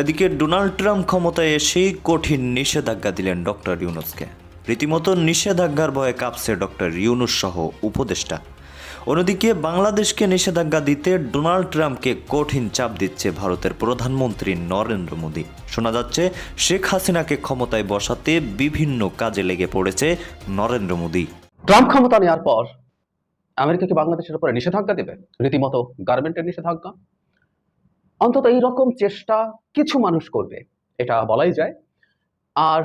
এদিকে Donald Trump ক্ষমতায় এসেই কঠিন নিষেধাজ্ঞা দিলেন ডক্টর ইউনুসকে। রীতিমতো নিষেধাজ্ঞার ভয়ে কাঁপছে ডক্টর ইউনুস সহ উপদেষ্টা। অন্যদিকে বাংলাদেশকে নিষেধাজ্ঞা দিতে ডোনাল্ড ট্রাম্পকে কঠিন চাপ দিচ্ছে ভারতের প্রধানমন্ত্রী নরেন্দ্র মোদী। শোনা যাচ্ছে, শেখ হাসিনাকে ক্ষমতায় বসাতে বিভিন্ন কাজে লেগে পড়েছে নরেন্দ্র মোদী। ট্রাম্প ক্ষমতা নেওয়ার পর আমেরিকা কি বাংলাদেশের উপরে নিষেধাজ্ঞা দেবে? রীতিমতো গার্মেন্টের নিষেধাজ্ঞা? অন্তত এই রকম চেষ্টা কিছু মানুষ করবে, এটা বলাই যায়। আর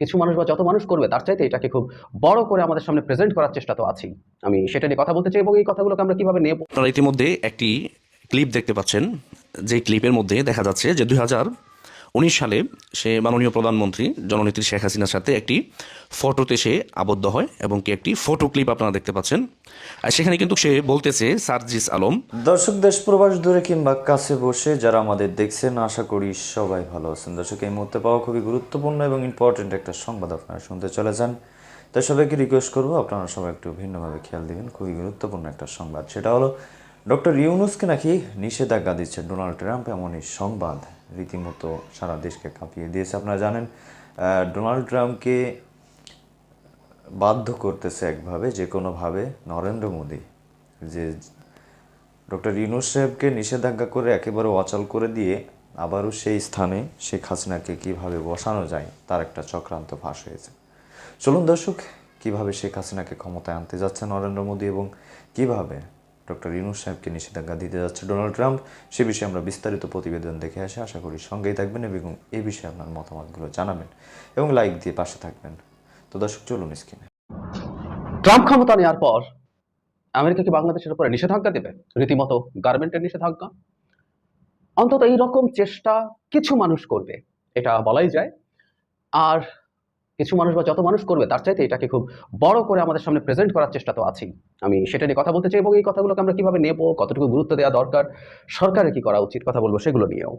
কিছু মানুষ বা যত মানুষ করবে, তার চাইতে এটাকে খুব বড় করে আমাদের সামনে প্রেজেন্ট করার চেষ্টা তো আছেই। আমি সেটা নিয়ে কথা বলতে চাই এবং এই কথাগুলোকে আমরা কীভাবে নেব? আপনারা ইতিমধ্যে একটি ক্লিপ দেখতে পাচ্ছেন। যে ক্লিপের মধ্যে দেখা যাচ্ছে যে দুই হাজার উনিশ সালে সে মাননীয় প্রধানমন্ত্রী জননেত্রী শেখ হাসিনার সাথে একটি ফটোতে সে আবদ্ধ হয় এবং কি একটি ফটো ক্লিপ আপনারা দেখতে পাচ্ছেন। আর সেখানে কিন্তু সে বলতেছে, সার্জিস আলম, দর্শক, দেশ প্রবাস দূরে কিংবা কাছে বসে যারা আমাদের দেখছেন, আশা করি সবাই ভালো আছেন। দর্শক, এই মুহূর্তে পাওয়া খুবই গুরুত্বপূর্ণ এবং ইম্পর্টেন্ট একটা সংবাদ আপনারা শুনতে চলে যান। তাই সবাইকে রিকোয়েস্ট করব, আপনারা সবাই একটু ভিন্নভাবে খেয়াল দিবেন। খুবই গুরুত্বপূর্ণ একটা সংবাদ। সেটা হলো, ডক্টর ইউনুসকে নাকি নিষেধাজ্ঞা দিচ্ছে ডোনাল্ড ট্রাম্প, এমনই সংবাদ। রীতিমতো সারা দেশকে কাঁপিয়ে দিয়েছে। আপনারা জানেন ডোনাল্ড ট্রাম্পকে বাধ্য করতেছে একভাবে, যে কোনোভাবে নরেন্দ্র মোদী, যে ডক্টর ইউনুস সাহেবকে নিষেধাজ্ঞা করে একেবারে অচল করে দিয়ে আবারও সেই স্থানে শেখ হাসিনাকে কীভাবে বসানো যায়, তার একটা চক্রান্ত ফাঁস হয়েছে। চলুন দর্শক, কীভাবে শেখ হাসিনাকে ক্ষমতায় আনতে যাচ্ছে নরেন্দ্র মোদী এবং কীভাবে ডক্টর ইউনুস সাহেবকে নিষেধাজ্ঞা দিতে যাচ্ছে ডোনাল্ড ট্রাম্প, সে বিষয়ে আমরা বিস্তারিত প্রতিবেদন দেখে আসে। আশা করি সঙ্গেই থাকবেন এবং এই বিষয়ে আপনার মতামতগুলো জানাবেন এবং লাইক দিয়ে পাশে থাকবেন। তো দর্শক, চলুন স্ক্রিনে। ট্রাম্প ক্ষমতা নেওয়ার পর আমেরিকা কি বাংলাদেশের উপরে নিষেধাজ্ঞা দেবে? রীতিমতো গার্মেন্টের নিষেধাজ্ঞা? অন্তত এই রকম চেষ্টা কিছু মানুষ করবে, এটা বলাই যায়। আর কিছু মানুষ বা যত মানুষ করবে, তার চাইতে এটাকে খুব বড় করে আমাদের সামনে প্রেজেন্ট করার চেষ্টা তো আছেই। আমি সেটা নিয়ে কথা বলতে চাই এবং এই কথাগুলোকে আমরা কীভাবে নেব, কতটুকু গুরুত্ব দেওয়া দরকার, সরকারের কি করা উচিত কথা বলব সেগুলো নিয়েও।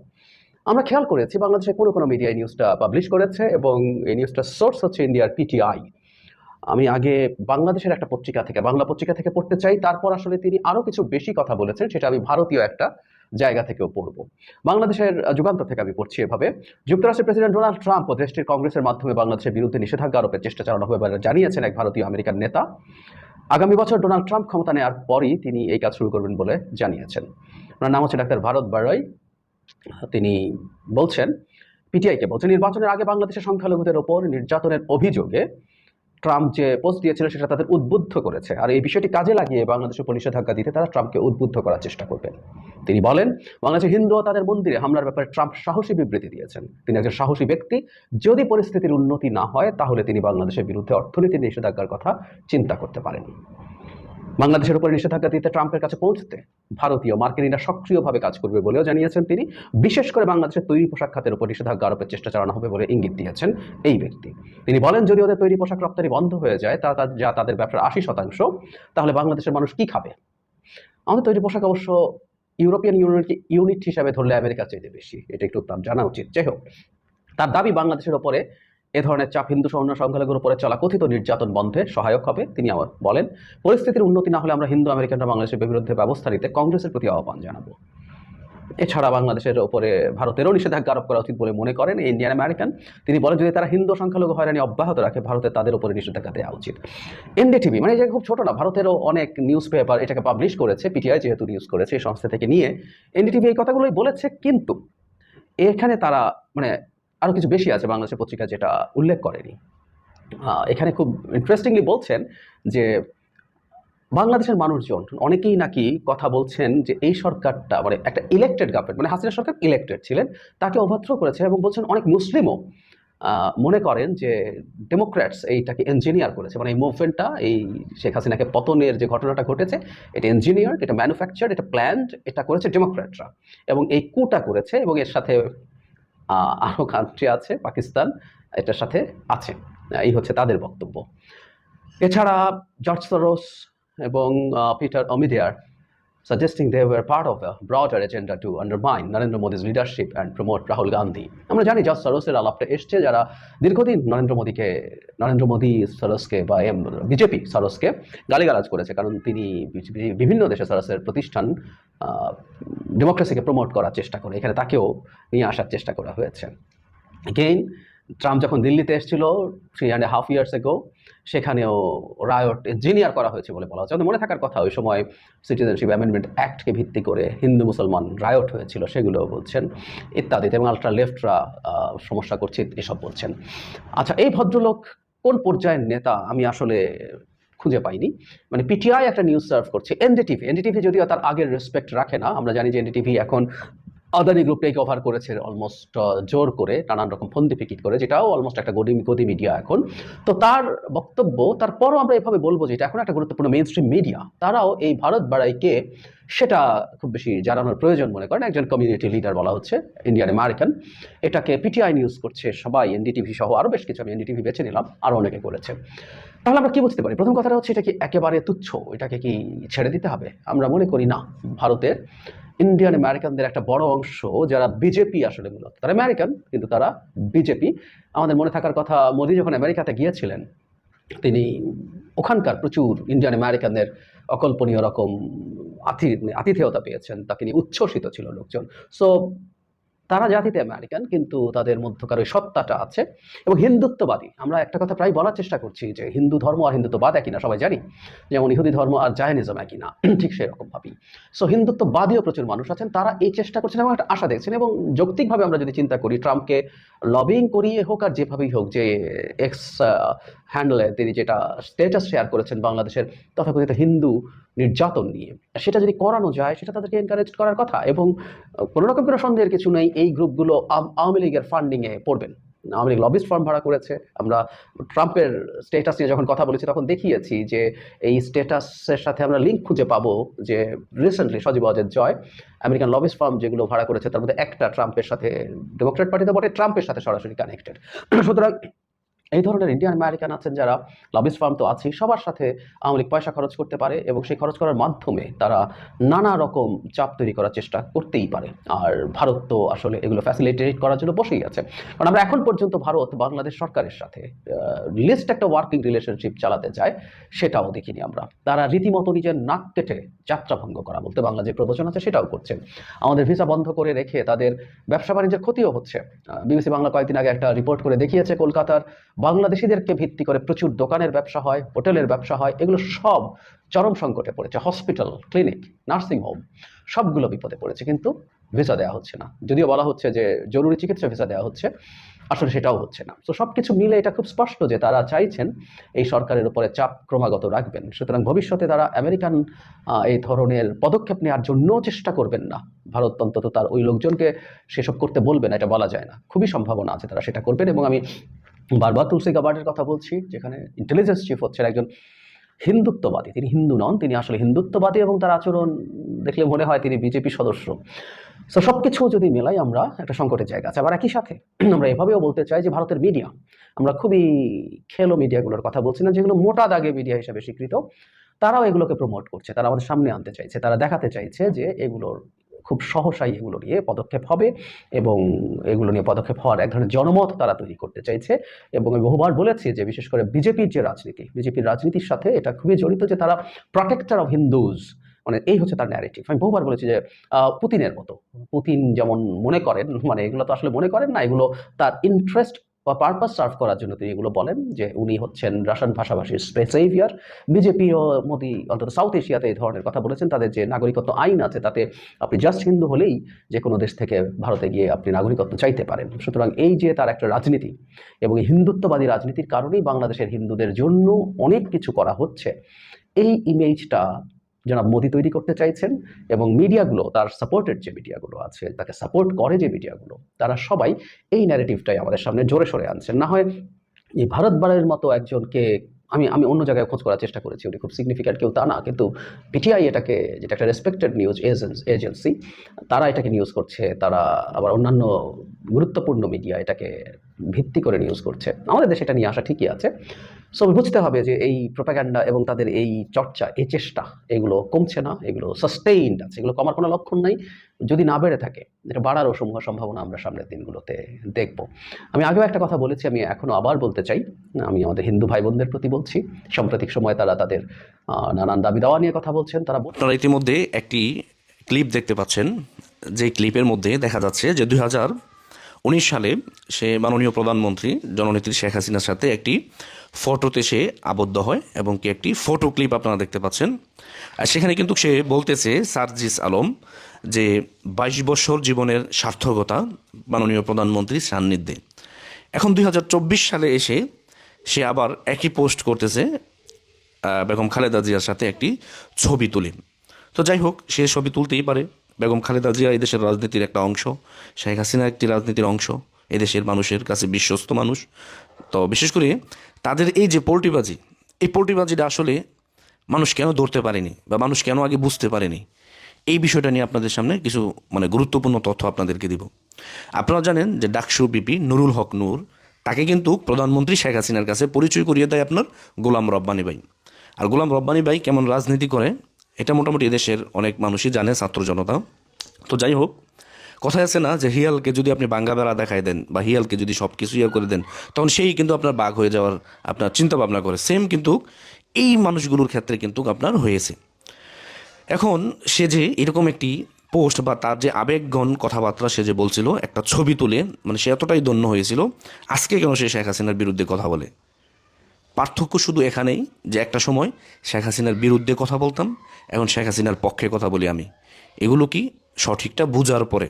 আমরা খেয়াল করেছি বাংলাদেশে কোনো কোনো মিডিয়া এই নিউজটা পাবলিশ করেছে এবং এই নিউজটার সোর্স হচ্ছে ইন্ডিয়ার পিটিআই আমি আগে বাংলাদেশের একটা পত্রিকা থেকে, বাংলা পত্রিকা থেকে পড়তে চাই, তারপর আসলে তিনি আরও কিছু বেশি কথা বলেছেন, সেটা আমি ভারতীয় একটা জায়গা থেকেও পড়ব। বাংলাদেশের আহ, যুগান্তর থেকে আমি পড়ছি এভাবে। যুক্তরাষ্ট্রের প্রেসিডেন্ট ডোনাল্ড ট্রাম্প দেশটির কংগ্রেসের মাধ্যমে বাংলাদেশের বিরুদ্ধে নিষেধাজ্ঞা আরোপের চেষ্টা চালানো হবে বলে জানিয়েছেন এক ভারতীয় আমেরিকান নেতা। আগামী বছর ডোনাল্ড ট্রাম্প ক্ষমতা নেওয়ার পরই তিনি এই কাজ শুরু করবেন বলে জানিয়েছেন। ওনার নাম হচ্ছে ডাক্তার ভারত বারয় তিনি বলছেন পিটিআইকে বলছেন নির্বাচনের আগে বাংলাদেশের সংখ্যালঘুদের ওপর নির্যাতনের অভিযোগে ট্রাম্প যে পোস্ট দিয়েছিল সেটা তাদের উদ্বুদ্ধ করেছে। আর এই বিষয়টি কাজে লাগিয়ে বাংলাদেশে নিষেধাজ্ঞা দিতে তারা ট্রাম্পকে উদ্বুদ্ধ করার চেষ্টা করবেন। তিনি বলেন, বাংলাদেশের হিন্দু ও তাদের মন্দিরে হামলার ব্যাপারে ট্রাম্প সাহসী বিবৃতি দিয়েছেন। তিনি একজন সাহসী ব্যক্তি। যদি পরিস্থিতির উন্নতি না হয়, তাহলে তিনি বাংলাদেশের বিরুদ্ধে অর্থনীতি নিষেধাজ্ঞার কথা চিন্তা করতে পারেন বাংলাদেশের উপরে নিষেধাজ্ঞা দিতে ট্রাম্পের কাছে পৌঁছতে ভারতীয় মার্কিনীরা সক্রিয়ভাবে কাজ করবে বলেও জানিয়েছেন তিনি। বিশেষ করে বাংলাদেশের তৈরি পোশাক খাতের উপর নিষেধাজ্ঞা আরোপের চেষ্টা চালানো হবে বলে ইঙ্গিত দিয়েছেন এই ব্যক্তি। তিনি বলেন, যদি ওদের তৈরি পোশাক রপ্তানি বন্ধ হয়ে যায়, তা যা তাদের ব্যবসার আশি শতাংশ, তাহলে বাংলাদেশের মানুষ কি খাবে? আমাদের তৈরি পোশাক অবশ্য ইউরোপিয়ান ইউনিয়নকে ইউনিট হিসাবে ধরলে আমেরিকার চাইতে বেশি। এটা একটু তার জানা উচিত। যাই হোক, তার দাবি বাংলাদেশের ওপরে এ ধরনের চাপ হিন্দু সহ অন্য সংখ্যালঘুর উপরে চলা কথিত নির্যাতন বন্ধে সহায়ক হবে, তিনি আবার বলেন, পরিস্থিতির উন্নতি না হলে আমরা হিন্দু, আমেরিকানরা, বাংলাদেশের বিরুদ্ধে ব্যবস্থা নিতে কংগ্রেসের প্রতি আহ্বান জানাব। এছাড়া বাংলাদেশের ওপরে ভারতেরও নিষেধাজ্ঞা আরোপ করা উচিত বলে মনে করেন ইন্ডিয়ান আমেরিকান। তিনি বলেন, যদি তারা হিন্দু সংখ্যালঘু হয়রানি অব্যাহত রাখে ভারতের তাদের উপরে নিষেধাজ্ঞা দেওয়া উচিত। এনডিটিভি মানে জায়গা খুব ছোট না, ভারতেরও অনেক নিউজ পেপার এটাকে পাবলিশ করেছে, পিটিআই যেহেতু নিউজ করেছে, এই সংস্থা থেকে নিয়ে, এনডিটিভি এই কথাগুলোই বলেছে, কিন্তু এখানে তারা মানে আরও কিছু বেশি আছে বাংলাদেশের পত্রিকা যেটা উল্লেখ করেনি। এখানে খুব ইন্টারেস্টিংলি বলছেন যে বাংলাদেশের মানুষজন, অনেকেই নাকি কথা বলছেন যে এই সরকারটা মানে একটা ইলেক্টেড গভর্নমেন্ট মানে হাসিনা সরকার ইলেক্টেড ছিলেন, তাকে ওভারথ্রো করেছে এবং বলছেন অনেক মুসলিমও মনে করেন যে ডেমোক্র্যাটস এইটাকে ইঞ্জিনিয়ার করেছে। মানে এই মুভমেন্টটা এই শেখ হাসিনাকে পতনের যে ঘটনাটা ঘটেছে, এটা ইঞ্জিনিয়ার এটা ম্যানুফ্যাকচার এটা প্ল্যান্ড এটা করেছে ডেমোক্র্যাটরা এবং এই কুটা করেছে এবং এর সাথে আরও কান্ট্রি আছে, পাকিস্তান, এটার সাথে আছে। এই হচ্ছে তাদের বক্তব্য। এছাড়া জর্জ সরোস এবং পিটার অমিডিয়ার suggesting they were part of a broader agenda to undermine Narendra Modi's leadership and promote Rahul Gandhi. আমরা জানি জর্জ সরোসের আলাপটা এসছে, যারা দীর্ঘদিন নরেন্দ্র মোদীকে নরেন্দ্র মোদী সরোসকে বা এম বিজেপি সরোসকে গালিগালাজ করেছে। কারণ তিনি বিভিন্ন দেশে সরোসের প্রতিষ্ঠান ডেমোক্রেসিকে প্রমোট করার চেষ্টা করে, এখানে তাকেও নিয়ে আসার চেষ্টা করা হয়েছে। এগেইন ট্রাম্প যখন দিল্লিতে এসেছিল three and half years ago সেখানেও রায়ট ইঞ্জিনিয়ার করা হয়েছে বলে বলা হচ্ছে। মনে থাকার কথা, ওই সময় সিটিজেনশিপ অ্যামেন্ডমেন্ট অ্যাক্টকে ভিত্তি করে হিন্দু, মুসলমান রায়ট হয়েছিল, সেগুলো বলছেন ইত্যাদিতে এবং আলট্রা লেফটরা সমস্যা করছে, এসব বলছেন। আচ্ছা এই ভদ্রলোক কোন পর্যায়ের নেতা? আমি আসলে খুঁজে পাইনি। মানে পিটিআই একটা নিউজ সার্ভ করছে এনডিটিভি এনডিটিভি যদিও তার আগের রেসপেক্ট রাখে না, আমরা জানি যে এনডিটিভি এখন আদানি গ্রুপ টেক ওভার করেছে অলমোস্ট জোর করে, নানান রকম ফন্দি পিকিট করে, যেটাও অলমোস্ট একটা গদি গদি মিডিয়া এখন। তো তার বক্তব্য, তারপরও আমরা এভাবে বলব যে এটা এখন একটা গুরুত্বপূর্ণ মেইন স্ট্রিম মিডিয়া তারাও এই ভারত বাড়াইকে সেটা খুব বেশি জানানোর প্রয়োজন মনে করেন। একজন কমিউনিটি লিডার বলা হচ্ছে ইন্ডিয়ান আমেরিকান এটাকে পিটিআই নিউজ করছে সবাই এনডিটিভি সহ আরও বেশ কিছু আমি এনডিটিভি বেছে নিলাম আরও অনেকে করেছে। তাহলে আমরা কি বুঝতে পারি? প্রথম কথাটা হচ্ছে, এটা কি একেবারে তুচ্ছ? এটাকে কি ছেড়ে দিতে হবে? আমরা মনে করি না। ভারতের ইন্ডিয়ান আমেরিকানদের একটা বড় অংশ, যারা বিজেপি আসলে মূলত, তারা আমেরিকান কিন্তু তারা বিজেপি আমাদের মনে থাকার কথা, মোদি যখন আমেরিকাতে গিয়েছিলেন, তিনি ওখানকার প্রচুর ইন্ডিয়ান আমেরিকানদের অকল্পনীয় রকম আতি আতিথেয়তা পেয়েছেন। তাকে নিয়ে উচ্ছ্বসিত ছিল লোকজন। সো তারা জাতিতে আমেরিকান কিন্তু তাদের মধ্যকার ওই সত্তাটা আছে এবং হিন্দুত্ববাদী। আমরা একটা কথা প্রায় বলার চেষ্টা করছি যে হিন্দু ধর্ম আর হিন্দুত্ববাদ একই না, সবাই জানি। যেমন ইহুদি ধর্ম আর জায়নিজম একই না, ঠিক সেরকম ভাবি সো হিন্দুত্ববাদীও প্রচুর মানুষ আছেন, তারা এই চেষ্টা করছেন এবং একটা আশা দেখছেন এবং যৌক্তিকভাবে আমরা যদি চিন্তা করি, ট্রাম্পকে লবিং করিয়ে হোক আর যেভাবেই হোক যে এক্স হ্যান্ডলে তিনি যেটা স্টেটাস শেয়ার করেছেন বাংলাদেশের তথাকথিত হিন্দু নির্যাতন নিয়ে। সেটা যদি করানো যায়, সেটা তাদেরকে এনকারেজ করার কথা এবং কোনো রকম কোনো সন্দেহের কিছু নেই, এই গ্রুপগুলো আওয়ামী লীগের ফান্ডিংয়ে পড়বেন। আওয়ামী লীগ লবিস্ট ফার্ম ভাড়া করেছে। আমরা ট্রাম্পের স্টেটাস নিয়ে যখন কথা বলেছি, তখন দেখিয়েছি যে, এই স্টেটাসের সাথে আমরা লিঙ্ক খুঁজে পাবো যে রিসেন্টলি সজীব অজের জয় আমেরিকান লবিস্ট ফার্ম যেগুলো ভাড়া করেছে, তার মধ্যে একটা ট্রাম্পের সাথে ডেমোক্রেট পার্টিতে বটে ট্রাম্পের সাথে সরাসরি কানেক্টেড সুতরাং এই ধরনের ইন্ডিয়ান আমেরিকান আছেন যারা লবিস্ট ফার্ম তো আছেই, সবার সাথে আওয়ামী লীগ পয়সা খরচ করতে পারে এবং সেই খরচ করার মাধ্যমে তারা নানা রকম চাপ তৈরি করার চেষ্টা করতেই পারে। আর ভারত তো আসলে এগুলো ফ্যাসিলিটেট করার জন্য বসেই আছে। কারণ আমরা এখন পর্যন্ত ভারত বাংলাদেশ সরকারের সাথে লিস্ট একটা ওয়ার্কিং রিলেশনশিপ চালাতে চায়, সেটাও দেখিনি আমরা। তারা রীতিমতো নিজের নাক কেটে যাত্রা ভঙ্গ করা বলতে বাংলা যে প্রবচন আছে সেটাও করছে আমাদের ভিসা বন্ধ করে রেখে তাদের ব্যবসা বাণিজ্যের ক্ষতিও হচ্ছে। বিবিসি বাংলা কয়েকদিন আগে একটা রিপোর্ট করে দেখিয়েছে কলকাতার বাংলাদেশিদেরকে ভিত্তি করে প্রচুর দোকানের ব্যবসা হয়, হোটেলের ব্যবসা হয়, এগুলো সব চরম সংকটে পড়েছে। হসপিটাল, ক্লিনিক, নার্সিং হোম, সবগুলো বিপদে পড়েছে, কিন্তু ভিসা দেওয়া হচ্ছে না। যদিও বলা হচ্ছে যে জরুরি চিকিৎসা ভিসা দেওয়া হচ্ছে, আসলে সেটাও হচ্ছে না। তো সব কিছু মিলে এটা খুব স্পষ্ট যে তারা চাইছেন এই সরকারের উপরে চাপ ক্রমাগত রাখবেন। সুতরাং ভবিষ্যতে তারা আমেরিকান এই ধরনের পদক্ষেপ নেওয়ার জন্য চেষ্টা করবেন না। ভারত অন্তত তার ওই লোকজনকে সেসব করতে বলবে না, এটা বলা যায় না। খুবই সম্ভাবনা আছে তারা সেটা করবেন এবং আমি বারবার তুলসী গাবার্ডের কথা বলছি, যেখানে ইন্টেলিজেন্স চিফ হচ্ছেন একজন হিন্দুত্ববাদী। তিনি হিন্দু নন, তিনি আসলে হিন্দুত্ববাদী এবং তার আচরণ দেখলে মনে হয় তিনি বিজেপি সদস্য। সো সব কিছু যদি মেলাই আমরা একটা সংকটের জায়গা আছে। আবার একই সাথে আমরা এভাবেও বলতে চাই যে ভারতের মিডিয়া আমরা খুবই খেলো মিডিয়াগুলোর কথা বলছি না, যেগুলো মোটা দাগে মিডিয়া হিসেবে স্বীকৃত। তারাও এগুলোকে প্রমোট করছে, তারা আমাদের সামনে আনতে চাইছে, তারা দেখাতে চাইছে যে এগুলোর খুব সহসাই এগুলো নিয়ে পদক্ষেপ হবে এবং এগুলো নিয়ে পদক্ষেপ হওয়ার এক ধরনের জনমত তারা তৈরি করতে চাইছে এবং আমি বহুবার বলেছি যে বিশেষ করে বিজেপির যে রাজনীতি, বিজেপির রাজনীতির সাথে এটা খুবই জড়িত যে তারা প্রোটেক্টর অফ হিন্দুজ মানে এই হচ্ছে তার ন্যারেটিভ আমি বহুবার বলেছি যে পুতিনের মতো। পুতিন যেমন মনে করেন মানে এগুলো তো আসলে মনে করেন না, এগুলো তার ইন্টারেস্ট বা পারপাস সার্ভ করার জন্য তিনি এগুলো বলেন যে উনি হচ্ছেন রাশিয়ান ভাষাভাষীর সেভিয়ার বিজেপি ও মোদি অন্তত সাউথ এশিয়াতে এই ধরনের কথা বলেছেন। তাদের যে নাগরিকত্ব আইন আছে তাতে আপনি জাস্ট হিন্দু হলেই যে কোনো দেশ থেকে ভারতে গিয়ে আপনি নাগরিকত্ব চাইতে পারেন। সুতরাং এই যে তার একটা রাজনীতি এবং হিন্দুত্ববাদী রাজনীতির কারণেই বাংলাদেশের হিন্দুদের জন্য অনেক কিছু করা হচ্ছে, এই ইমেজটা জনাব মোদি তৈরি করতে চাইছেন এবং মিডিয়াগুলো, তার সাপোর্টেড যে মিডিয়াগুলো আছে, তাকে সাপোর্ট করে যে মিডিয়াগুলো, তারা সবাই এই ন্যারেটিভটাই আমাদের সামনে জোরে সরে আনছেন। না হয় এই ভারত বারের মতো একজনকে, আমি আমি অন্য জায়গায় খোঁজ করার চেষ্টা করেছি, উনি খুব সিগনিফিক্যান্ট কেউ তা না, কিন্তু পিটিআই এটাকে, যেটা একটা রেসপেক্টেড নিউজ এজেন্সি তারা এটাকে নিউজ করছে, তারা আবার অন্যান্য গুরুত্বপূর্ণ মিডিয়া এটাকে ভিত্তি করে নিউজ করছে। আমাদের দেশে এটা নিয়ে আসা ঠিকই আছে। সো বুঝতে হবে যে এই প্রোপাগ্যান্ডা এবং তাদের এই চর্চা, এই চেষ্টা, এগুলো কমছে না, এগুলো সাস্টেইনড আছে, এগুলো কমার কোনো লক্ষণ নাই। যদি না বেড়ে থাকে, এটা বাড়ারও সমূহ সম্ভাবনা আমরা সামনের দিনগুলোতে দেখব। আমি আগেও একটা কথা বলেছি, আমি এখনও আবার বলতে চাই। আমি আমাদের হিন্দু ভাই বোনদের প্রতি বলছি, সাম্প্রতিক সময়ে তারা তাদের নানান দাবি দাওয়া নিয়ে কথা বলছেন, তারা আপনারা ইতিমধ্যে একটি ক্লিপ দেখতে পাচ্ছেন, যে ক্লিপের মধ্যে দেখা যাচ্ছে যে দুই হাজার উনিশ সালে সে মাননীয় প্রধানমন্ত্রী জননেত্রী শেখ হাসিনার সাথে একটি ফটোতে সে আবদ্ধ হয় এবং কি একটি ফটো ক্লিপ আপনারা দেখতে পাচ্ছেন। আর সেখানে কিন্তু সে বলতেছে, সার্জিস আলম, যে বাইশ বছর জীবনের সার্থকতা মাননীয় প্রধানমন্ত্রীর সান্নিধ্যে। এখন দুই হাজার চব্বিশ সালে এসে সে আবার একই পোস্ট করতেছে বেগম খালেদা জিয়ার সাথে একটি ছবি তুলি। তো যাই হোক, সে ছবি তুলতেই পারে। বেগম খালেদা জিয়া এদেশের রাজনীতির একটা অংশ, শেখ হাসিনা একটি রাজনীতির অংশ। এদেশের মানুষের কাছে বিশ্বস্ত মানুষ। তো বিশেষ করে তাদের এই যে পোল্টিবাজি এই পোল্টিবাজিটা আসলে মানুষ কেন ধরতে পারেনি বা মানুষ কেন আগে বুঝতে পারেনি? এই বিষয়টা নিয়ে আপনাদের সামনে কিছু মানে গুরুত্বপূর্ণ তথ্য আপনাদেরকে দিব। আপনারা জানেন যে ডাকসু বিপি নুরুল হক নূর, তাকে কিন্তু প্রধানমন্ত্রী শেখ হাসিনার কাছে পরিচয় করিয়ে দেয় আপনার গোলাম রব্বানি ভাই আর গোলাম রব্বানি ভাই কেমন রাজনীতি করে, এটা মোটামুটি এদেশের অনেক মানুষই জানে, ছাত্র জনতা। তো যাই হোক কথায় আছে না যে হিয়ালকে যদি আপনি বাঙ্গা বেড়া দেখায় দেন বা হিয়ালকে যদি সব কিছু ইয়ে করে দেন, তখন সেই কিন্তু আপনার বাঘ হয়ে যাওয়ার আপনার চিন্তা ভাবনা করে। সেম কিন্তু এই মানুষগুলোর ক্ষেত্রে কিন্তু আপনার হয়েছে। এখন সে যে এরকম একটি পোস্ট বা তার যে আবেগগণ কথাবার্তা সে যে বলছিল, একটা ছবি তুলে মানে সে এতটাই দন্য হয়েছিল, আজকে কেন সে শেখ হাসিনার বিরুদ্ধে কথা বলে? পার্থক্য শুধু এখানেই যে একটা সময় শেখ হাসিনার বিরুদ্ধে কথা বলতাম, এখন শেখ হাসিনার পক্ষে কথা বলি আমি। এগুলো কি সঠিকটা বোঝার পরে?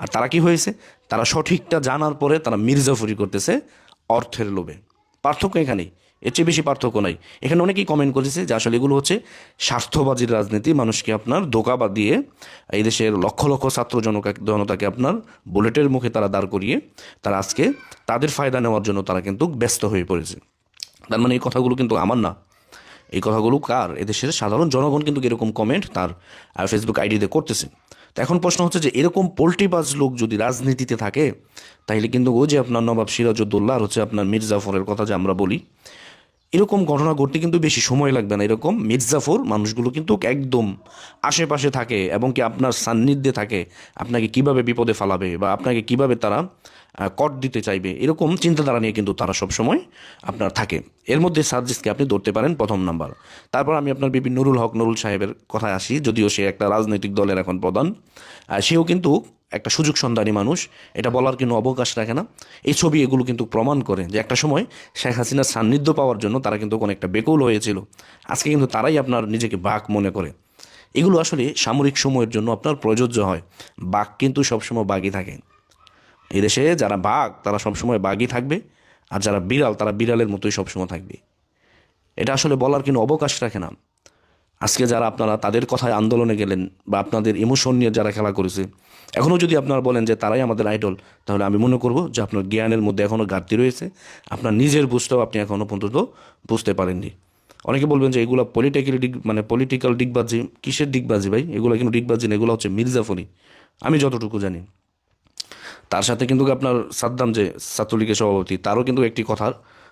আর তারা কি হয়েছে? তারা সঠিকটা জানার পরে তারা মির্জাফরি করতেছে অর্থের লোভে। পার্থক্য এখানেই এর চেয়ে বেশি পার্থক্য নাই। এখানে অনেকেই কমেন্ট করেছে যে আসলে এগুলো হচ্ছে স্বার্থবাজির রাজনীতি। মানুষকে আপনার ধোকা বা দিয়ে এই দেশের লক্ষ লক্ষ ছাত্র জনকা জনতাকে আপনার বুলেটের মুখে তারা দাঁড় করিয়ে তারা আজকে তাদের ফায়দা নেওয়ার জন্য তারা কিন্তু ব্যস্ত হয়ে পড়েছে। তার মানে এই কথাগুলো কিন্তু আমার না। এই কথাগুলো কার? এদেশের সাধারণ জনগণ কিন্তু এরকম কমেন্ট তার ফেসবুক আইডিতে করতেছে। তো এখন প্রশ্ন হচ্ছে যে এরকম পোলট্রিবাজ লোক যদি রাজনীতিতে থাকে তাহলে কিন্তু ও যে আপনার নবাব সিরাজউদ্দৌল্লা আর হচ্ছে আপনার মির্জাফরের কথা যে আমরা বলি এরকম ঘটনা ঘটতে কিন্তু বেশি সময় লাগবে না। এরকম মির্জাফর মানুষগুলো কিন্তু একদম আশেপাশে থাকে এবং কি আপনার সান্নিধ্যে থাকে, আপনাকে কীভাবে বিপদে ফালাবে বা আপনাকে কীভাবে তারা কট দিতে চাইবে, এরকম চিন্তাধারা নিয়ে কিন্তু তারা সবসময় আপনার থাকে। এর মধ্যে সার্জিসকে আপনি ধরতে পারেন প্রথম নাম্বার। তারপর আমি আপনার বিপি নুরুল হক নুরুল সাহেবের কথায় আসি, যদিও সে একটা রাজনৈতিক দলের এখন প্রধান। সেও কিন্তু একটা সুযোগ সন্ধানী মানুষ, এটা বলার কোনো অবকাশ রাখে না। এই ছবি এগুলো কিন্তু প্রমাণ করে যে একটা সময় শেখ হাসিনার সান্নিধ্য পাওয়ার জন্য তারা কিন্তু অনেকটা বেকুল হয়েছিল। আজকে কিন্তু তারাই আপনার নিজেকে বাঘ মনে করে। এগুলো আসলে সামরিক সময়ের জন্য আপনার প্রযোজ্য হয়। বাঘ কিন্তু সবসময় বাঘই থাকে। এদেশে যারা বাঘ, তারা সবসময় বাঘই থাকবে। আর যারা বিড়াল, তারা বিড়ালের মতোই সবসময় থাকবে। এটা আসলে বলার কোনো অবকাশ রাখে না। আজকে যারা আপনারা তাদের কথায় আন্দোলনে গেলেন বা আপনাদের ইমোশন নিয়ে যারা খেলা করেছে এখনও যদি আপনারা বলেন যে তারাই আমাদের আইডল তাহলে আমি মনে করব যে আপনার জ্ঞানের মধ্যে এখনও ঘাটতি রয়েছে। আপনার নিজের বুঝতেও আপনি এখনও পর্যন্ত বুঝতে পারেননি। অনেকে বলবেন যে এগুলো পলিটিক্যাল ডিগ মানে পলিটিক্যাল ডিগবাজি কিসের ডিগবাজি ভাই? এগুলো কিন্তু দিকবাজি না, এগুলো হচ্ছে মির্জাফরি আমি যতটুকু জানি। তার সাথে কিন্তু আপনার সাদ্দাম যে ছাত্রলীগের সভাপতি, তারও কিন্তু একটি কথা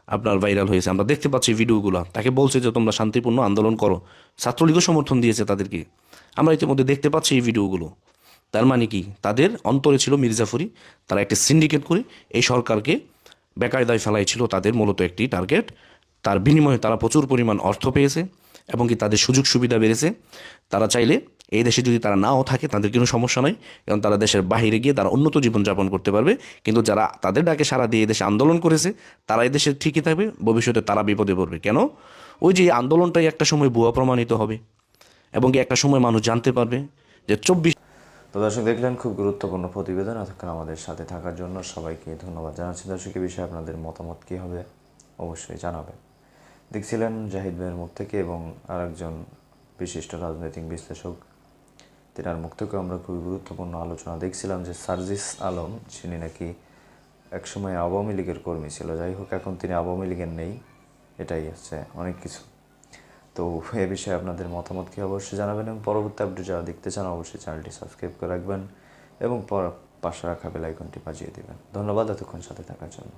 আপনার ভাইরাল হয়েছে। আমরা দেখতে পাচ্ছি ভিডিওগুলো। তাকে বলছে যে, তোমরা শান্তিপূর্ণ আন্দোলন করো। ছাত্রলীগও সমর্থন দিয়েছে তাদেরকে। আমরা ইতিমধ্যে দেখতে পাচ্ছি এই ভিডিওগুলো। তার মানে কি? তাদের অন্তরে ছিল মির্জাফরি তারা একটি সিন্ডিকেট করে এই সরকারকে বেকায়দায় ফেলাইছিল। তাদের মূলত একটি টার্গেট তার বিনিময়ে তারা প্রচুর পরিমাণ অর্থ পেয়েছে এবং কি তাদের সুযোগ সুবিধা বেড়েছে। তারা চাইলে এই দেশে যদি তারা নাও থাকে, তাদের কোনো সমস্যা নাই। কারণ তারা দেশের বাইরে গিয়ে তারা উন্নত জীবনযাপন করতে পারবে। কিন্তু যারা তাদের ডাকে সারা দিয়ে দেশে আন্দোলন করেছে, তারা দেশে ঠিকই থাকবে, ভবিষ্যতে তারা বিপদে পড়বে। কেন? ওই যে আন্দোলনটাই একটা সময় ভুয়া প্রমাণিত হবে। এবং একটা সময় মানুষ জানতে পারবে যে চব্বিশ তো দর্শক, দেখলেন খুব গুরুত্বপূর্ণ প্রতিবেদন। এতক্ষণ আমাদের সাথে থাকার জন্য সবাইকে ধন্যবাদ জানাচ্ছি। দর্শক বিষয়ে আপনাদের মতামত কী হবে অবশ্যই জানাবেন। দেখছিলেন জাহিদ ভাইয়ের মুখ থেকে এবং আরেকজন বিশিষ্ট রাজনৈতিক বিশ্লেষক তেনার মুখ থেকেও আমরা খুবই গুরুত্বপূর্ণ আলোচনা দেখছিলাম যে সার্জিস আলম, যিনি নাকি একসময় আওয়ামী লীগের কর্মী ছিল, যাই হোক এখন তিনি আওয়ামী লীগের নেই, এটাই হচ্ছে অনেক কিছু। তো এ বিষয়ে আপনাদের মতামত কি অবশ্যই জানাবেন এবং পরবর্তী আপডেট যারা দেখতে চান অবশ্যই চ্যানেলটি সাবস্ক্রাইব করে রাখবেন এবং পাশে রাখা বেল আইকনটি বাজিয়ে দেবেন। ধন্যবাদ, এতক্ষণ সাথে থাকার জন্য।